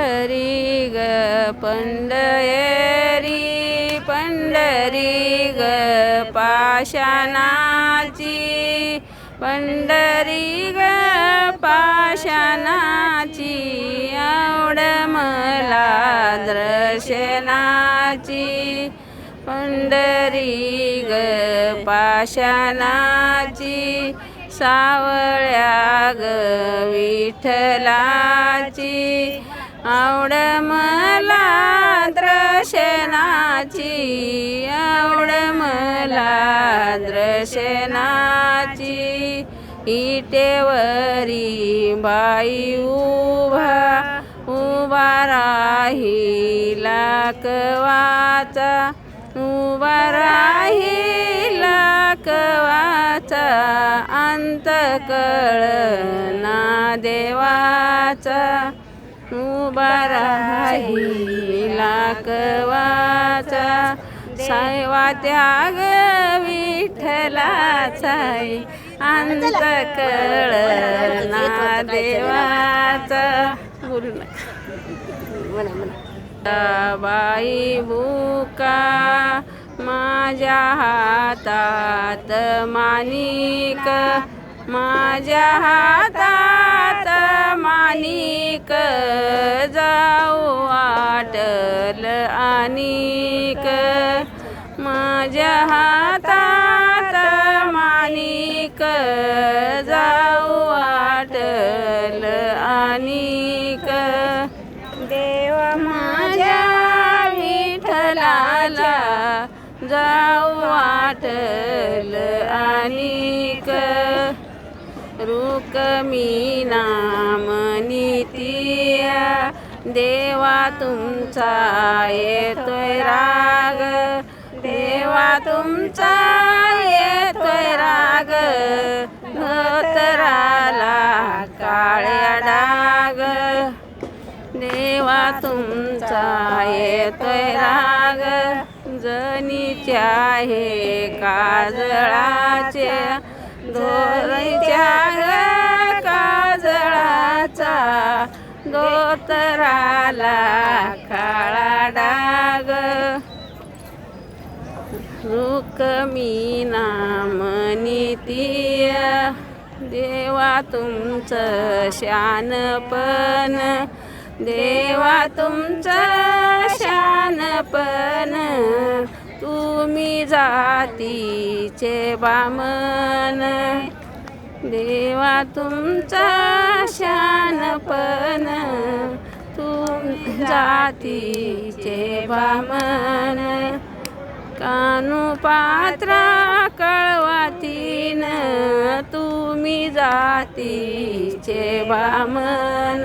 पंढरी ग पंढरी पंढरी ग पाषाणाची. पंढरी ग पाषाणाची आवड मला दर्शनाची. पंढरी ग पाषाणाची सावळ्या ग विठ्ठलाची. आवड मला द्रशनाची आवड मला द्रशनाची इटेवरी बाई उभा उभा राहिला कवाचा उभा राहिला कवाचा अंत कळना देवाचा. उभा लाकवाचा कवाचा सायवा त्याग विठ्ठलाचा अंत कळना देवाचा बोलू नका बाई बुका माझ्या हातात मानिक माझ्या हातात मानिक जाऊ वाटल आणिक माझ्या हातात मानिक जाऊ वाटल आणिक देव माझ्या विठ्ठलाला जाऊ वाटल आणिक रुक्मी नाम नितिया देवा तुमचा येतोय राग. देवा तुमचा येतोय राग. धोतराला काळ्या डाग. देवा तुमचा येतोय राग. जनीच्या हे काजळाचे धोरणच्या काजळाचा दोतराला काळा डाग. रुकमी नामनितीय देवा तुमचं शानपण देवा तुमचं शानपण तुम्ही जातीचे बामन देवा तुमचा शानपण. तुम जातीचे बामन कानू पात्रा कळवातीन. तुम्ही जातीचे बामन